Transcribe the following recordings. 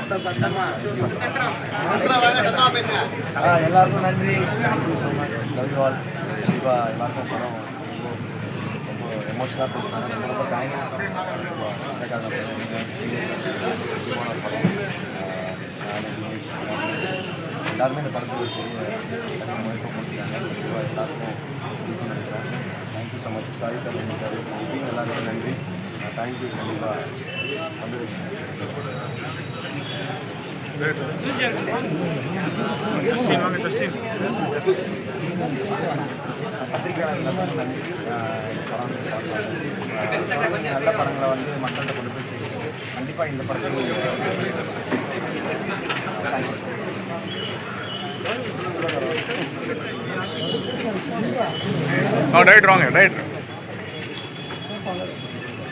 சட்டம் சட்டமா ஆ, எல்லாருக்கும் நன்றி. Thank you so much love you all கண்டிப்பாக எல்லாருக்கும் படம் ரொம்ப ரொம்ப எமோஷனலாக பேசினாங்க. ரொம்ப தேங்க்ஸ் எல்லாருமே இந்த படத்துக்கு பெரிய முயற்சி எல்லாருக்கும் thank you so much sorry sir எல்லாருக்கும் நன்றி. தேங்க்யூ கண்டிப்பாக வந்துருக்கேன் வந்து நல்ல படங்களை வந்து மக்கள்கிட்ட கொண்டு போய் சேர்க்கணும் கண்டிப்பாக இந்த படத்தில் ஆ ரைட் வாங்க ரைட்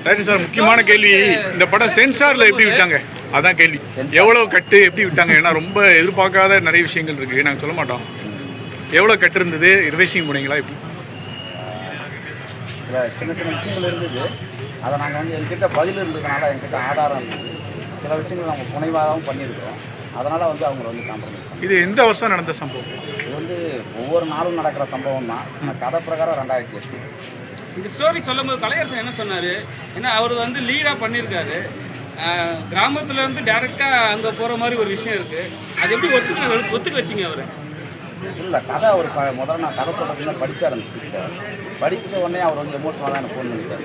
ரைட் சார் முக்கியமான கேள்வி இந்த படம் சென்சாரில் எப்படி விட்டாங்க? அதான் கேள்வி. எவ்வளோ கட்டு எப்படி விட்டாங்க? ஏன்னா ரொம்ப எதிர்பார்க்காத நிறைய விஷயங்கள் இருக்குது நாங்கள் சொல்ல மாட்டோம். எவ்வளோ கட்டு இருந்தது? ரிவைசிங் போனீங்களா எப்படி? சில சின்ன சின்ன விஷயங்கள் இருந்தது. அதை நாங்கள் வந்து என்கிட்ட பதில் இருந்ததுனால என்கிட்ட ஆதாரம் இருந்தது. சில விஷயங்கள் நாங்கள் புனைவாகவும் பண்ணியிருக்கிறோம். அதனால் வந்து அவங்கள வந்து காம்ப்ரமைஸ் இது எந்த வருஷம் நடந்த சம்பவம்? இது வந்து ஒவ்வொரு நாளும் நடக்கிற சம்பவம் தான் கதை பிரகாரம் ரெண்டாயிரத்தி எட்டு. இந்த ஸ்டோரி சொல்லும்போது கலையரசன் என்ன சொன்னார்? ஏன்னா அவர் வந்து லீடாக பண்ணியிருக்காரு. ஆஹ் கிராமத்துல இருந்து டேரெக்டாக அங்கே போகிற மாதிரி ஒரு விஷயம் இருக்குது அது எப்படி ஒத்துக்க ஒத்துக்க வச்சிங்க அவர்? இல்லை கதை அவர் முதல்ல நான் கதை சொல்கிறதுக்கு படித்தார் அந்த ஸ்கிரிப்டை படித்த உடனே அவர் வந்து எமோஷனலாக எனக்கு ஃபோன் பண்ணிட்டார்.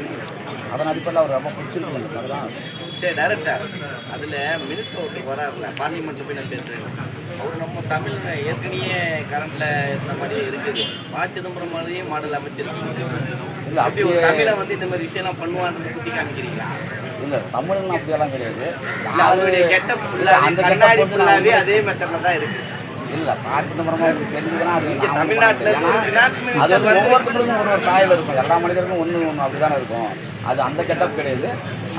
அதன் அடிப்படையில் அவர் ரொம்ப பிடிச்சிருக்கு அந்த கதை தான் சரி டேரக்டர் அதில் மினிஸ்டர் ஒருத்தர் வராருல பார்லிமெண்ட்டில் போய் நான் பேசுகிறேன் அவர் நம்ம தமிழ் ஏற்கனவே கரண்ட்டில் இருந்த மாதிரியே இருக்குது. பா. சிதம்பரம் மாதிரியே மாடல் அமைச்சிருக்கீங்க. இல்லை அப்படி ஒரு தமிழை வந்து இந்த மாதிரி விஷயம்லாம் பண்ணுவான்றதை குத்தி காமிக்கிறீங்களா? இல்லை தமிழ்னு அப்படியெல்லாம் கிடையாது. அவருடைய இல்லை ஃபுல்லாக அந்த கண்ணாடி ஃபுல்லாகவே அதே மெத்தடில் தான் இருக்குது இல்லை பார்த்துட்டு உங்களுக்கு தெரிஞ்சதுன்னா அது. தமிழ்நாட்டுல அது ஒவ்வொருத்தருக்கும் ஒரு ஒரு சாயல் இருக்கும். எல்லா மனிதருக்கும் ஒன்று ஒன்று அப்படி தானே இருக்கும். அது அந்த கெட்டப் கிடையாது.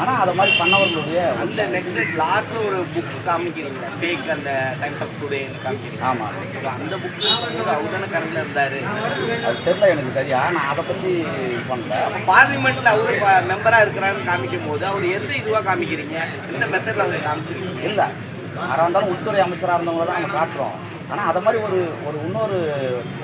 ஆனால் அதை மாதிரி பண்ணவர்களுடைய அந்த நெக்ஸ்ட் லாஸ்ட்ல ஒரு புக் காமிக்கிறீங்க ஃபேக் அந்த டைம்ஸ் ஆஃப் டுடே காமிக்கிறீங்க. ஆமாம் அந்த புக் வந்து அவர் தானே கரண்ட்ல இருந்தாரு? அது தெரியல எனக்கு சரியா. நான் அதை பற்றி பண்ணல. பார்லிமெண்ட்ல அவரு மெம்பரா இருக்கிறான்னு காமிக்கும் போது அவர் எந்த இதுவா காமிக்கிறீங்க? எந்த மெத்தட்ல அவர் காமிச்சிருக்கீங்க. இல்லை. யாராக இருந்தாலும் உள்துறை அமைச்சராக இருந்தவங்கள தான் நம்ம காட்டுறோம். ஆனால் அதை மாதிரி ஒரு ஒரு இன்னொரு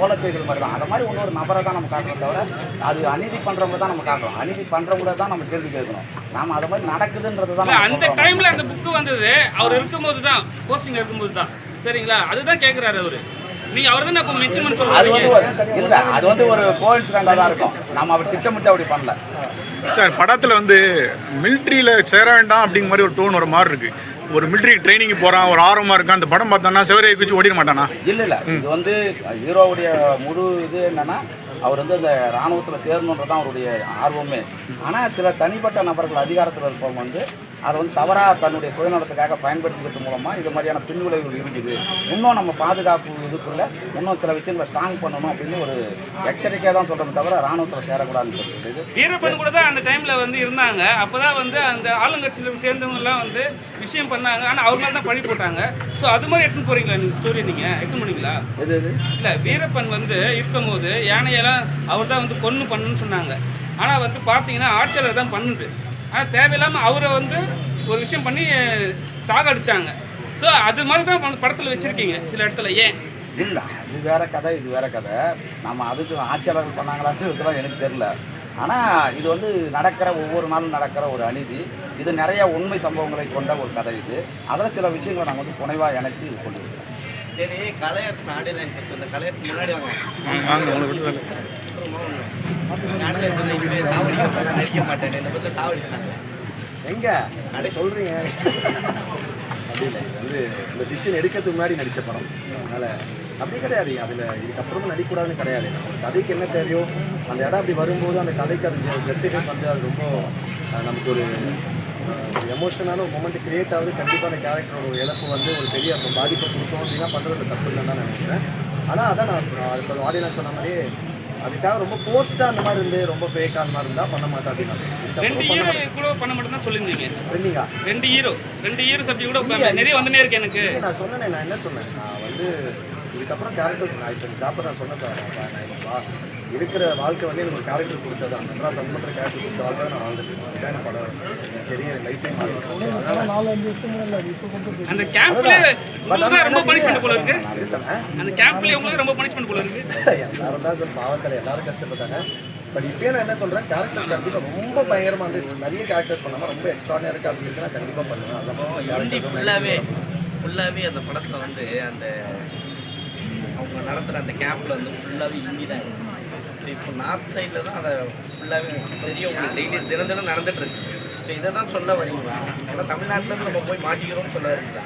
ஓலச்செய்கள் மாதிரி தான். அதை மாதிரி இன்னொரு நபரை தான் நம்ம காட்டுறோம் தவிர அது அநீதி பண்ணுறவங்க தான் நம்ம காட்டுறோம் அநீதி பண்ணுறவங்கள தான் நம்ம கேள்வி கேட்கணும். நாம அதை மாதிரி நடக்குதுன்றது தான் அந்த. டைமில் அந்த புக்கு வந்தது அவர் இருக்கும்போது தான் போஸ்டிங் இருக்கும்போது தான். சரிங்களா? அதுதான் கேட்குறாரு அவர். நீங்கள் அவர் தானே அப்போ மென்ஷன் பண்ண அது வந்து சொல்லுவீங்க ஒரு இல்லை அது வந்து ஒரு கோயின்சிடண்டாக தான் இருக்கும். நம்ம அப்படி திட்டமிட்டு அப்படி பண்ணல. சார் படத்தில் வந்து மிலிட்ரியில் சேர வேண்டாம் அப்படிங்கிற மாதிரி ஒரு டோன் ஒரு மாதிரி இருக்கு. ஒரு மிலிட்ரி ட்ரைனிங் போகிறான் ஒரு ஆர்வமாக இருக்கான் அந்த படம் பார்த்தானா செவரையை குச்சி ஓடிட மாட்டானா? இல்லை இல்லை. இது வந்து ஹீரோவுடைய முழு இது என்னன்னா அவர் வந்து அந்த இராணுவத்தில் சேரணுன்றது தான் அவருடைய ஆர்வமே. ஆனால் சில தனிப்பட்ட நபர்கள் அதிகாரத்தில் இருப்பவங்க வந்து அதை வந்து தவறாக தன்னுடைய சுயநலத்துக்காக பயன்படுத்திக்கிறது மூலமாக இது மாதிரியான பின்விளைவுகள் இருக்குது இன்னும் நம்ம பாதுகாப்பு இதுக்குள்ள இன்னும் சில விஷயங்களை ஸ்ட்ராங் பண்ணணும் அப்படின்னு ஒரு எச்சரிக்கையாக தான் சொல்கிறோம் தவிர இராணுவத்தில் சேரக்கூடாதுன்னு சொல்லிட்டு வீரப்பன் கூட தான் அந்த டைம்ல வந்து இருந்தாங்க. அப்பதான் வந்து அந்த ஆளுங்கட்சியில சேர்ந்தவங்க எல்லாம் வந்து விஷயம் பண்ணாங்க. ஆனா அவர் மேல தான் பழி போட்டாங்க. ஸோ அது மாதிரி எடுத்துன்னு போறீங்களா நீங்க? ஸ்டோரி நீங்க? எடுத்துன்னு போனீங்களா? எது இது இல்ல வீரப்பன் வந்து இருக்கும்போது யானையெல்லாம் அவர் தான் வந்து கொன்னு பண்ணுன்னு சொன்னாங்க. ஆனா வந்து பாத்தீங்கன்னா ஆட்சியாளர் தான் பண்ணுது. ஆனா தேவையில்லாம அவரை வந்து ஒரு விஷயம் பண்ணி சாகடிச்சாங்க. ஸோ அது மாதிரி தான் பட- படத்துல வச்சிருக்கீங்க சில இடத்துல. ஏன்? இல்லை இது வேற கதை இது வேற கதை. நம்ம அதுக்கு ஆட்சியாளர்கள் பண்ணாங்களான்னு இதெல்லாம் எனக்கு தெரியல. ஆனால் இது வந்து நடக்கிற ஒவ்வொரு நாளும் நடக்கிற ஒரு அநீதி. இது நிறைய உண்மை சம்பவங்களை கொண்ட ஒரு கதை இது. அதில் சில விஷயங்களை நாங்கள் வந்து புனைவாக இணைச்சி இது சொல்லியிருக்கோம் சரி கலையரசு ஆடியன்ஸ் ஃபர்ஸ்ட் அந்த கலையரசு முன்னாடி வாங்க. நடிக்க மாட்டேன் இந்த பத்தில சாவடிச்சாங்க எங்க? அடே சொல்றீங்க. இந்த டிசிஷன் எடுக்கிறதுக்கு முன்னாடி நடித்த படம். அதனால் அப்படி கிடையாது. அதில் இதுக்கப்புறமும் நடிக்கக்கூடாதுன்னு கிடையாது. நம்ம கதைக்கு என்ன தேவையோ அந்த இடம் அப்படி வரும்போது அந்த கதைக்கு அது ஜஸ்டிஃபை பண்ணுறது அது ரொம்ப நமக்கு ஒரு எமோஷனான ஒரு மொமெண்ட் கிரியேட் ஆகுது. கண்டிப்பாக அந்த கேரக்டரோட ஒரு இழப்பு வந்து ஒரு பெரிய அப்போ பாதிப்பை கொடுத்தோம் அப்படின்னா பண்ணுறது தப்பு இல்லைன்னு தான் நான் நினைக்கிறேன். ஆனால் அதான் நான் அதுக்கு ஆடியன்ஸ் சொன்ன மாதிரியே அதுக்காக ரொம்ப போஸ்ட்டாக அந்த மாதிரி இருந்து ரொம்ப ஃபேக்காக அந்த மாதிரி இருந்தால் பண்ண மாட்டேன் அப்படின்னு. ரெண்டு ஹீரோ கூட பண்ண மட்டும் தான் சொல்லியிருந்தீங்க ட்ரெண்டிங்கா ரெண்டு ஹீரோ ரெண்டு ஹீரோ சப்ஜெக்ட் கூட நிறைய வந்துனே இருக்கு எனக்கு. நான் சொன்னேனே நான் என்ன சொன்னேன்? நான் வந்து இதுக்கப்புறம் கேரக்டர் நான் இப்போ சாப்பிட நான் சொன்னேன் சார். நான் இருக்கிற வாழ்க்கை வந்து எனக்கு ஒரு கேரக்டர் கொடுத்தது. அந்த மெட்ராஸ் சம்பந்தப்பட்ட கேரக்டர் கொடுத்த வாழ்க்கை தான் நான் வாழ்ந்துட்டு எனக்கு படம். பெரிய லைஃபே மாறி அந்த கேம்ப்ல ரொம்ப பனிஷ்மெண்ட் போல இருக்கு. அந்த கேம்ப்ல உங்களுக்கு ரொம்ப பனிஷ்மெண்ட் போல இருக்கு. எல்லாரும் தான் பாவத்தில் எல்லாரும் கஷ்டப்பட்டாங்க. பட் இப்பயே நான் என்ன சொல்றேன் கேரக்டர் கண்டிப்பாக ரொம்ப பயங்கரமா வந்து நிறைய கேரக்டர் பண்ணாம ரொம்ப எக்ஸ்ட்ரானியாக இருக்கு அப்படின்னு நான் கண்டிப்பா பண்ணுவேன். கேரக்டர் ஃபுல்லாகவே ஃபுல்லாகவே அந்த படத்தில் வந்து அந்த அவங்க நடத்துகிற அந்த கேம்பில் வந்து ஃபுல்லாகவே ஹிந்தி தான் ஸோ இப்போ நார்த் சைடில் தான் அதை ஃபுல்லாகவே தெரியும். உங்களுக்கு டெய்லி தினம் தினம் நடந்துட்டு இருக்கு. ஸோ இதை தான் சொல்ல வரீங்களா? ஏன்னா தமிழ்நாட்டில் நம்ம போய் மாட்டிக்கிறோம்னு சொல்ல வரீங்களா?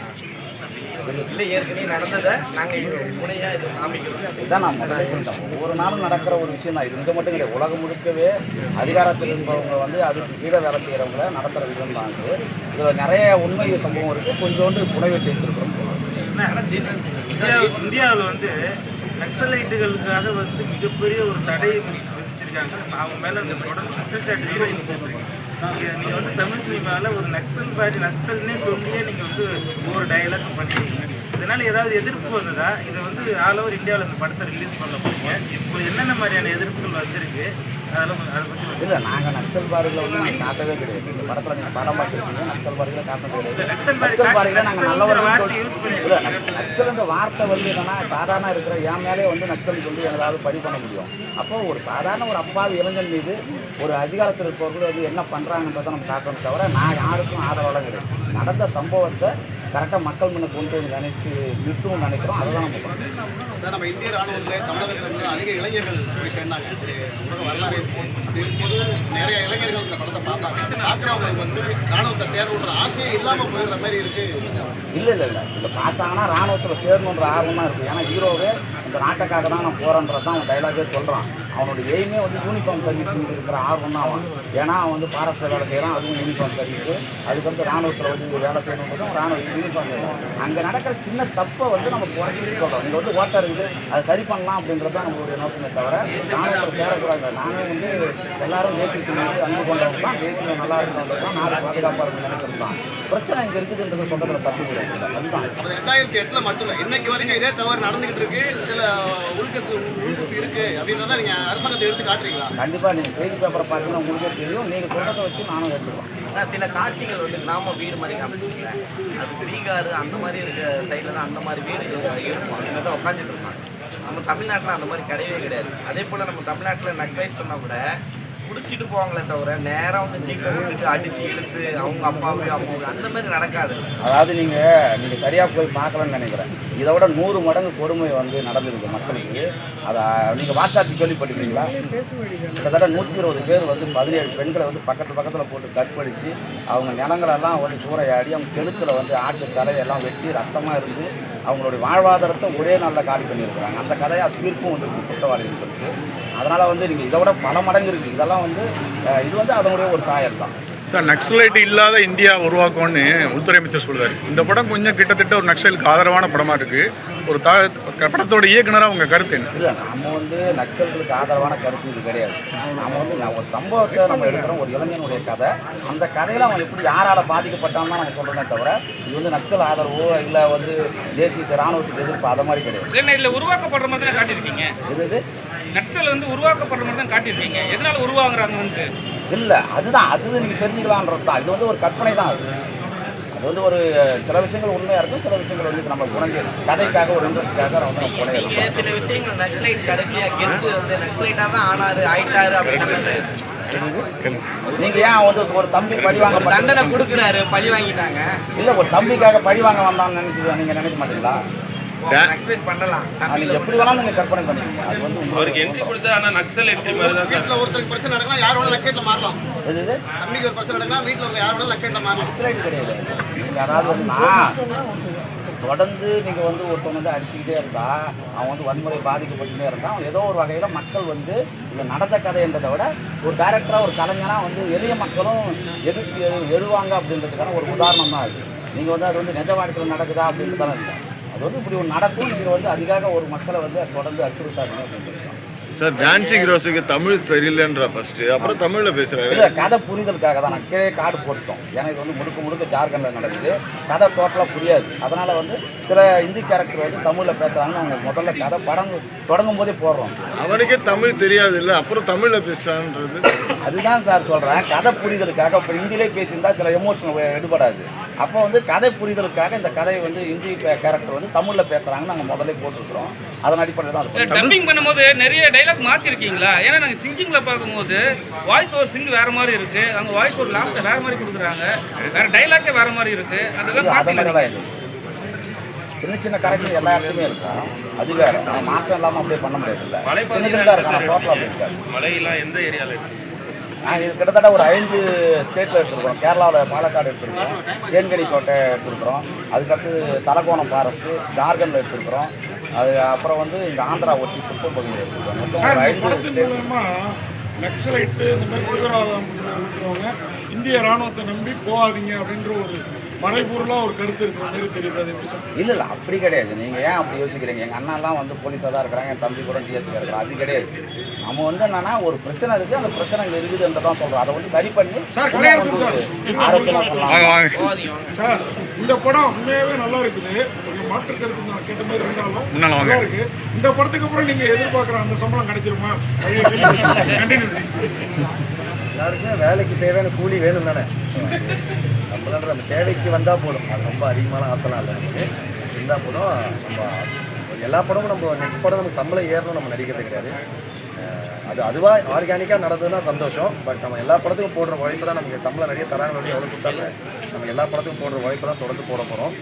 இல்லை ஏற்கனவே நடந்ததை நாங்கள் முனையாக இது காமிக்கிறோம். இதான் நான் ஒவ்வொரு நாளும் நடக்கிற ஒரு விஷயம் தான். இது இங்கே மட்டும் கிடையாது. உலகம் முழுக்கவே அதிகாரத்தில் இருப்பவங்க வந்து அதுக்கு கீழே வேலை செய்கிறவங்கள நடத்துகிற விதம் தான் இது. இதில் நிறைய உண்மை சம்பவம் இருக்குது கொஞ்சோண்டு புனைவை சேர்த்துருக்குறோம் இந்தியா இந்தியாவில் வந்து நக்சலைட்டுகளுக்காக வந்து மிகப்பெரிய ஒரு தடையை விதிச்சிருக்காங்க. அவங்க மேலே அந்த தொடர்ந்து குற்றச்சாட்டுகளை போட்டிருக்கீங்க நீங்கள் வந்து தமிழ் சினிமாவில் ஒரு நக்சல் பாடி நக்சல்னே சொல்லியே நீங்கள் வந்து ஒவ்வொரு டயலாக் பண்ணிருக்கீங்க. இதனால் ஏதாவது எதிர்ப்பு வந்ததா? இதை வந்து ஆல் ஓவர் இந்தியாவில் இந்த படத்தை ரிலீஸ் பண்ண போறீங்க. இப்போ என்னென்ன மாதிரியான எதிர்ப்புகள் வந்திருக்கு? இல்லை நாங்கள் நக்சல் பாரிகளை வந்து நாங்கள் காட்டவே கிடையாது. இந்த படத்தில் நீங்கள் படம் பார்த்துருக்கீங்க நக்சல் பாரிகளை காட்ட கிடையாது நக்சல் பாரி நக்சல் பாரிகளை நாங்கள் நல்லவர்கள் இல்லை நக்சல்ன்ற வார்த்தை வந்து என்னன்னா சாதாரண இருக்கிற என் மேலே வந்து நக்சலுக்கு வந்து ஏதாவது பழி பண்ண முடியும். அப்போ ஒரு சாதாரண ஒரு அப்பாவி இளைஞன் மீது ஒரு அதிகாரத்தில் இருப்பவர்கள் வந்து என்ன பண்ணுறாங்கன்றதை நம்ம காட்டணும் தவிர நான் யாருக்கும் ஆதரவாலாம் கிடையாது. நடந்த சம்பவத்தை கரெக்டாக மக்கள் முன்ன கொண்டு வந்து நினைச்சு நிறுத்தணும்னு நினைக்கிறோம். அதை தான் நம்ம சார் நம்ம இந்திய ராணுவத்தில் தமிழகத்தில் அதிக இளைஞர்கள் போய் சேர்ந்தாங்க. உலக வரலாறு. இருக்கும்போது நிறைய இளைஞர்கள் இந்த படத்தை பார்த்தாங்க. பார்க்குறவங்களுக்கு வந்து ராணுவத்தை சேரணுன்ற ஆசையே இல்லாமல் போயிடுற மாதிரி இருக்கு. இல்லை இல்லை இல்லை. இதை பார்த்தாங்கன்னா ராணுவத்தில் சேரணுன்ற ஆர்வம் தான் இருக்குது ஏன்னா ஹீரோவே இந்த நாட்டுக்காக தான் நான் போகிறேன்றது தான் அவன் டைலாகே சொல்கிறான் அவனோட எய்மே வந்து யூனிஃபார்ம் சர்வீஸ் இருக்கிற ஆர்வம் தான் அவன். ஏன்னா அவன் வந்து பாரத்தில் வேலை செய்கிறான் அதுவும் யூனிஃபார்ம் சர்வீஸ் அதுக்கடுத்து ராணுவத்தில் வந்து வேலை செய்யணுன்றதும் ராணுவ யூனிஃபார்ம் செய்யணும் அங்கே நடக்கிற சின்ன தப்பை வந்து நம்ம குறைச்சிட்டு சொல்கிறோம் இங்கே வந்து ஓட்டர் இருக்குது அதை சரி பண்ணலாம் அப்படின்றது தான் நம்மளுடைய நோக்கமே தவிர ராணுவத்தில் சேரக்கூடாது. நானே வந்து எல்லாரும் தேசியத்தின் அன்பு கொண்டவங்க தான். தேசியம் நல்லா இருக்கணுன்றது தான் நாடு பாதுகாப்பாக இருக்கணும்னு தான். பிரச்சனை இங்கே இருக்குதுன்றது சொல்கிறதுல தப்பு கிடையாது அதுதான். ரெண்டாயிரத்தி எட்டில் மட்டும் இல்லை இன்னைக்கு வரைக்கும் இதே தவறு நடந்துகிட்டு இருக்கு. சில ஒழுக்கத்து இருக்கு அப்படின்றத நீங்கள் அரசாங்கத்தை எடுத்து காட்டுறீங்களா? கண்டிப்பாக நீங்கள் செய்தி பேப்பரை பார்த்தீங்கன்னா உங்களுக்கே தெரியும். நீங்கள் சொல்கிறத வச்சு நானும் எடுத்துக்கலாம் சில காட்சிகள் வந்து கிராம வீடு மாதிரி காமிச்சிருக்கல அது பீகார் அந்த மாதிரி இருக்க சைடில் தான் அந்த மாதிரி வீடு இருக்கும். அந்த மாதிரி தான் உட்காந்துட்டு இருப்பாங்க. நம்ம தமிழ்நாட்டில் அந்த மாதிரி கிடையவே கிடையாது. அதே போல் நம்ம தமிழ்நாட்டில் நக்சலைட் சொன்னால் கூட பிடிச்சிட்டு போவாங்களே தவிர நேராக வந்து ஜீப்பை விட்டுட்டு அடிச்சு இழுத்து அவங்க அப்பாவையும் அம்மாவையும் அந்த மாதிரி நடக்காது. அதாவது நீங்கள் நீங்கள் சரியாக போய் பார்க்கலன்னு நினைக்கிறேன். இதை விட நூறு மடங்கு கொடுமை வந்து நடந்திருக்கு மக்களுக்கு. அதை நீங்கள் வாட்ஸ்அப் கேள்விப்பட்டிருக்கீங்களா கிட்டத்தட்ட நூற்றி இருபது பேர் வந்து பதினேழு பெண்களை வந்து பக்கத்து பக்கத்தில் போட்டு கற்பழித்து அவங்க நிலங்களெல்லாம் வந்து சூறையாடி அவங்க கெழுத்தில் வந்து ஆட்டு தலையெல்லாம் வெட்டி ரத்தமாக இருந்து அவங்களுடைய வாழ்வாதாரத்தை ஒரே நாளில் காலி பண்ணியிருக்கிறாங்க. அந்த கதையை தீர்ப்பும் வந்து குற்றவாளிகளுக்கு அதனால் வந்து நீங்கள் இதை விட பல மடங்கு இருக்குது இதெல்லாம் வந்து இது வந்து அதனுடைய ஒரு சாயல் தான். சார் நக்சலைட் இல்லாத இந்தியா உருவாக்கும்னு உள்துறை அமைச்சர் சொல்றாரு. இந்த படம் கொஞ்சம் கிட்டத்தட்ட ஒரு நக்சலுக்கு ஆதரவான படமா இருக்கு. ஒரு த படத்தோட இயக்குனராக உங்க கருத்து என்ன? இல்லை நம்ம வந்து நக்சல்களுக்கு ஆதரவான கருத்து இது கிடையாது. நம்ம வந்து நான் ஒரு சம்பவத்தை நம்ம எடுக்கிறோம் ஒரு இளைஞனுடைய கதை. அந்த கதையில் அவன் எப்படி யாரால் பாதிக்கப்பட்டான்னு தான் நம்ம சொல்கிறோமே தவிர இது வந்து நக்சல் ஆதரவோ இல்லை வந்து தேசிய ராணுவத்துக்கு எதிர்ப்பு அதை மாதிரி கிடையாது. இதில் உருவாக்கப்படுற மாதிரி தானே காட்டியிருக்கீங்க? இது நக்சல் வந்து உருவாக்கப்படுற மாதிரி தான் காட்டியிருக்கீங்க. எதனால உருவாகுறாங்கன்ட்டு? இல்லை அதுதான் அது நீங்கள் தெரிஞ்சுக்கலான்றது தான் இது வந்து ஒரு கற்பனை தான் அது. அது வந்து ஒரு சில விஷயங்கள் உண்மையாக இருக்கும் சில விஷயங்கள் வந்து நம்ம புனைஞ்சு கதைக்காக ஒரு இன்ட்ரெஸ்ட்காக வந்து நம்ம நீங்கள் சில விஷயங்கள் நக்சலைட் கடைசியாக கெடுத்து வந்து நக்சலைட்டாக தான் ஆனாரு ஆயிட்டாரு அப்படின்னு நீங்கள் ஏன் வந்து ஒரு தம்பி பழி வாங்க? தண்டனை கொடுக்குறாரு பழி வாங்கிட்டாங்க. இல்லை ஒரு தம்பிக்காக பழி வாங்க வந்தான்னு நினைச்சு நீங்கள் நினைக்க மாட்டீங்களா? பண்ணலாம். அது எப்படி வேணாலும் நீங்கள் கற்பனை பண்ணிக்கோங்க. அது வந்து உங்களுக்கு என்ட்ரி கொடுத்தா ஆனால் நக்சல் என்ட்ரி மாதிரி தான் சார் வீட்டில் ஒருத்தருக்கு பிரச்சனை நடக்கலாம் யார் வேணாலும் லட்சத்தில் மாறலாம். எது இது தம்பிக்கு ஒரு பிரச்சனை நடக்கலாம் வீட்டில் இருக்க யார் வேணாலும் லட்சத்தில் மாறலாம். நக்சலைட் கிடையாது. நான் தொடர்ந்து நீங்கள் வந்து ஒருத்தவங்க வந்து அடிச்சுக்கிட்டே இருந்தா அவன் வந்து வன்முறை பாதிக்கப்பட்டுட்டே இருந்தால் அவன் ஏதோ ஒரு வகையில் மக்கள் வந்து இல்லை நடந்த கதைன்றதை விட ஒரு டைரக்டராக ஒரு கலைஞராக வந்து எளிய மக்களும் எதிர்த்து எழு- எழுவாங்க அப்படின்றதுக்கான ஒரு உதாரணம் தான் அது. நீங்கள் வந்து அது வந்து நிஜ வாழ்க்கையில் நடக்குதா அப்படின்றதால இல்லை. அது வந்து இப்படி ஒரு நடக்கும். நீங்கள் வந்து அதுக்காக ஒரு மக்களை வந்து தொடர்ந்து தான். சார் டான்சிங் ரோஸுக்கு தமிழ் தெரியலன்ற ஃபர்ஸ்ட் அப்புறம் தமிழ்ல பேசுறாரு. இல்லை கதை புரிதலுக்காக தான். நான் கீழே கார்டு போட்டுட்டோம். ஏன்னா இது வந்து முழுக்க முழுக்க ஜார்க்கண்டில் நடக்குது. கதை டோட்டலாக புரியாது. அதனால் வந்து சில இந்தி கேரக்டர் வந்து தமிழில் பேசுகிறாங்கன்னு அவங்க முதல்ல கதை படம் தொடங்கும் போதே போடுறோம். அவனுக்கே தமிழ் தெரியாது இல்ல அப்புறம் தமிழ்ல பேசுறான்றது. அதுதான் சார் சொல்கிறேன் கதை புரிதலுக்காக இப்போ ஹிந்திலே பேசியிருந்தா சில எமோஷன் எடுபடாது. அப்போ வந்து கதை புரிதலுக்காக இந்த கதையை வந்து ஹிந்தி கேரக்டர் வந்து தமிழில் பேசுகிறாங்கன்னு நாங்கள் முதல்ல போட்டிருக்கிறோம். அதன் அடிப்படையில் தான். டப்பிங் பண்ணும்போது நிறைய டைலாக் மாத்திருக்கீங்களா? ஏன்னா நாங்க சிங்கிங்ல பார்க்கும்போது வாய்ஸ் ஓவர் சிங் வேற மாதிரி இருக்கு. அங்க வாய்ஸ் ஓவர் லாஸ்ட்ல வேற மாதிரி கொடுக்குறாங்க. வேற டைலாக்கே வேற மாதிரி இருக்கு. அதெல்லாம் அது மாத்தி மாதிரிலாம் இல்லை. சின்ன சின்ன கரெக்ஷன் எல்லா இடத்துலையுமே இருக்கும் அது வேற. மாற்றம் இல்லாமல் அப்படியே பண்ண முடியாது இல்லை. அப்படி இருக்காது. மலையெல்லாம் எந்த ஏரியாவில் இருக்கு? நாங்கள் இது கிட்டத்தட்ட ஒரு ஐந்து ஸ்டேட்டில் எடுத்துருக்கோம் கேரளாவில் பாலக்காடு எடுத்துருக்கோம் தேன்கனி கோட்டை எடுத்துருக்குறோம். அதுக்கடுத்து தலகோணம் ஃபாரஸ்ட்டு ஜார்க்கண்டில் எடுத்துருக்குறோம். அது அப்புறம் வந்து இங்கே ஆந்திரா ஒட்டி குப்பம் பகுதியில் எடுத்துருக்கோம் மொத்தம் ஒரு ஐந்து ஸ்டேட். நக்சலைட்டு இந்த மாதிரி தீவிரவாதம் இருக்கிறவங்க இந்திய ராணுவத்தை நம்பி போகாதீங்க அப்படின்ற ஒரு மறைபொருளாக ஒரு கருத்து இருக்கிற மாதிரி தெரியுது இல்லை இல்லை அப்படி கிடையாது. நீங்கள் ஏன் அப்படி யோசிக்கிறீங்க? எங்கள் அண்ணாலாம் வந்து போலீஸாக தான் இருக்கிறாங்க என் தம்பி கூட டிஎஸ்பி இருக்கிறான். அது கிடையாது. நம்ம வந்து என்னன்னா ஒரு பிரச்சனை இருக்குது அந்த பிரச்சனை இங்கே இருக்குதுன்ற தான் சொல்கிறோம் அதை வந்து சரி பண்ணி ஆரோக்கியமாக வாங்க சொல்லலாம் இந்த படம் உண்மையாகவே நல்லா இருக்குது. கொஞ்சம் மாற்று கருத்து நான் கேட்ட மாதிரி இருந்தாலும். நல்லா இருக்கு. இந்த படத்துக்கு அப்புறம் நீங்க எதிர்பார்க்குற அந்த சம்பளம் கிடைச்சிருமா? கண்டினியூ எல்லாருக்குமே வேலைக்கு தேவையான கூலி வேணும் தானே. நம்மளால நம்ம தேவைக்கு வந்தால் போதும். அது ரொம்ப அதிகமான ஆசைலாம் இல்லை நமக்கு இருந்தால் போதும் நம்ம எல்லா படமும் நம்ம நெக்ஸ்ட் படம் நமக்கு சம்பளம் ஏறணும் நம்ம நடிக்கிறது கிடையாது. அது அதுவாக ஆர்கானிக்காக நடந்ததுன்னா சந்தோஷம். பட் நம்ம எல்லா படத்துக்கும் போடுற உழைப்பு தான் நமக்கு தமிழில் நிறைய தராங்க வந்து எவ்வளோ கொடுத்தாங்க. நம்ம எல்லா படத்துக்கும் போடுற உழைப்பு தான் தொடர்ந்து போட போகிறோம்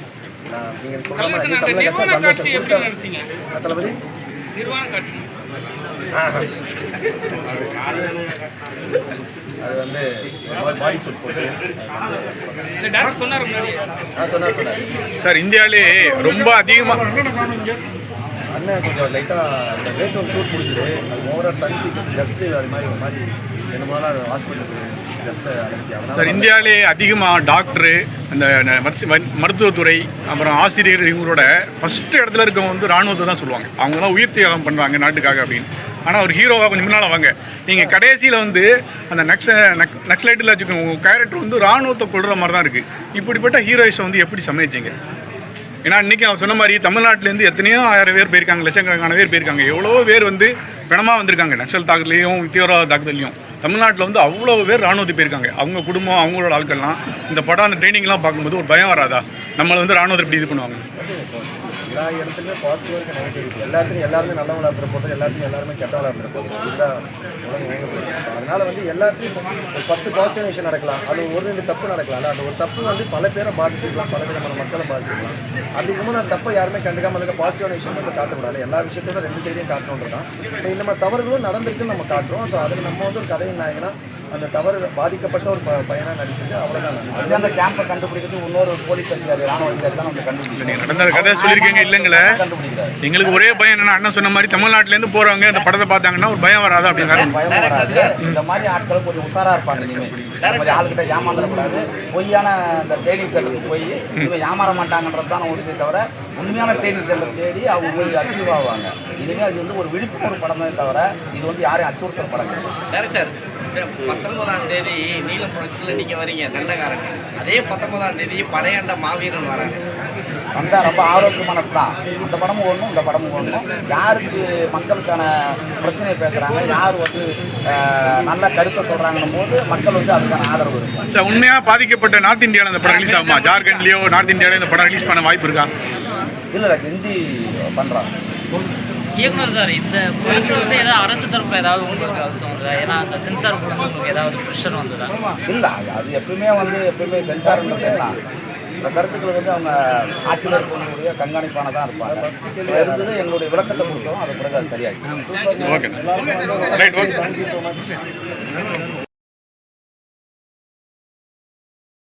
நீங்கள் சொல்கிற மாதிரி கலைஞர் சம்பளம் கிடைச்சா சந்தோஷம். தளபதி? நிர்வாண காட்சி. அது வந்து பாடி சூட் போட்டு சொன்னார் சார் இந்தியாவிலே ரொம்ப அதிகமாக அண்ணன் கொஞ்சம் லைட்டாக அந்த பிரேக் ஷூட் முடிஞ்சுது. அது ஓவராக ஸ்டன்ஸுக்கு ஜஸ்ட்டு அது மாதிரி ஒரு மாதிரி ரெண்டு மூணு நாள் ஹாஸ்பிட்டலுக்கு சார் இந்தியாவிலே அதிகமாக டாக்டரு அந்த மருத்துவ- மருத்துவத்துறை அப்புறம் ஆசிரியர் இவங்களோட ஃபஸ்ட்டு இடத்துல இருக்கவங்க வந்து ராணுவத்தை தான் சொல்லுவாங்க. அவங்க தான் உயிர் தியாகம் பண்ணுறாங்க நாட்டுக்காக அப்படின்னு. ஆனால் ஒரு ஹீரோவாக கொஞ்சம் முன்னால் வாங்க. நீங்கள் கடைசியில் வந்து அந்த நக்ஸ நக் நக்ஸலைட்டில் வச்சுக்கோங்க உங்கள் கேரக்டர் வந்து ராணுவத்தை கொள்கிற மாதிரி தான் இருக்குது இப்படிப்பட்ட ஹீரோயிஸை வந்து எப்படி சமைச்சீங்க ஏன்னா இன்றைக்கி அவர் சொன்ன மாதிரி தமிழ்நாட்டிலேருந்து எத்தனையோ ஆயிரம் பேர் போயிருக்காங்க லட்சக்கணக்கான பேர் போயிருக்காங்க. எவ்வளோ பேர் வந்து பிணமாக வந்திருக்காங்க நக்சல் தாக்குதலையும் தீவிரவாத தாக்குதலையும். தமிழ்நாட்டில் வந்து அவ்வளோ பேர் ராணுவத்துக்கு போயிருக்காங்க. அவங்க குடும்பம் அவங்களோட ஆட்கள்லாம் இந்த படம் அந்த ட்ரைனிங்லாம் பார்க்கும்போது ஒரு பயம் வராதா? நம்மளை வந்து ராணுவத்தை எப்படி இது பண்ணுவாங்க? எல்லா இடத்துலையும் பாசிட்டிவாக இருக்க நெகட்டிவிட்டி எல்லாத்துலையும் எல்லாருமே நல்லவங்களா இருக்கிற போது எல்லாத்தையும் எல்லாருமே கெட்ட இருக்கிற போது இதுதான் உலகம் இயங்க போகுது அதனால் வந்து எல்லாத்துலையும் ஒரு பத்து பாசிட்டிவ் விஷயம் நடக்கலாம். அது ஒரு ரெண்டு தப்பு நடக்கலாம் அந்த ஒரு தப்பு வந்து பல பேரை பாதிச்சிருக்கலாம். பல விதமான மக்களை பாதிச்சிருக்கலாம். அப்படி இருக்கும்போது அந்த தப்பை யாருமே கண்டுக்காமல் இருக்க பாசிட்டிவான விஷயம் மட்டும் காட்டக்கூடாது எல்லா விஷயத்தோட ரெண்டு சைடையும் காட்டணுன்றதான் ஸோ இந்த மாதிரி தவறுகளும் நடந்துருக்குன்னு நம்ம காட்டுறோம். ஸோ அதில் நம்ம வந்து ஒரு கதையின் நாயகனா அந்த தவறு பாதிக்கப்பட்ட ஒரு பையனாக நடிச்சிட்டு அவ்வளோதான் அது அந்த கேம்பை கண்டுபிடிக்கிறது இன்னொரு போலீஸ் அதிகாரி ராணுவ அதிகாரி தான் நம்ம கண்டுபிடிக்கிறோம் நடந்த கதை சொல்லியிருக்கீங்க இல்லைங்களே? கண்டுபிடிக்கிறாரு. எங்களுக்கு ஒரே பயம் என்னன்னா அண்ணன் சொன்ன மாதிரி தமிழ்நாட்டிலேருந்து போகிறவங்க இந்த படத்தை பார்த்தாங்கன்னா ஒரு பயம் வராதா அப்படிங்கிறாரு பயம் வராது. இந்த மாதிரி ஆட்கள் கொஞ்சம் உஷாரா இருப்பாங்க இனிமேல் மாதிரி ஆளுகிட்ட ஏமாந்துடக்கூடாது. பொய்யான அந்த ட்ரைனிங் சென்டருக்கு போய் இவங்க ஏமாற மாட்டாங்கன்றது தான் ஒரு தவிர உண்மையான ட்ரைனிங் சென்டர் தேடி அவங்க போய் அச்சீவ் ஆவாங்க. இனிமேல் அது வந்து ஒரு விழிப்புணர்வு படமே தவிர இது வந்து யாரையும் அச்சுறுத்தல் படம் கிடையாது டேரக்டர் பத்தொன்பதாம் தேதி நீலம் ப்ரொடக்ஷனில் நீங்கள் வரீங்க தண்டகாரன் அதே பத்தொன்பதாம் தேதி படையாண்ட மாவீரன் வராங்க வந்தா ரொம்ப ஆரோக்கியமானது தான் அந்த படமும் ஒன்றும் இந்த படமும் ஒன்றும் யாருக்கு மக்களுக்கான பிரச்சனையை பேசுகிறாங்க யார் வந்து நல்ல கருத்தை சொல்கிறாங்கன்னும் போது மக்கள் வந்து அதுக்கான ஆதரவு இருக்கும் சார் உண்மையாக பாதிக்கப்பட்ட நார்த் இந்தியாவில் இந்த படம் ரிலீஸ் ஆகுமா? ஜார்க்கண்ட்லேயோ நார்த் இந்தியாவில இந்த படம் ரிலீஸ் பண்ண வாய்ப்பு இருக்கா? இல்லை இல்லை ஹிந்தி பண்ணுறாங்க இயக்குனர் சார் இந்த படத்தில் வந்து ஏதாவது அரசு தரப்பு ஏதாவது உங்களுக்கு அது தோணுதா ஏன்னா அந்த சென்சார் போர்டு உங்களுக்கு ஏதாவது ப்ரெஷர் வந்ததா? இல்லை அது எப்பவுமே வந்து எப்பவுமே என்ன இந்த கருத்துக்கள் வந்து அவங்க ஆட்சியில் இருக்கக்கூடிய கண்காணிப்பான தான் இருப்பாங்க. இருந்தது எங்களுடைய விளக்கத்தை கொடுத்தோம் அது பிறகு அது ரைட் ஓகே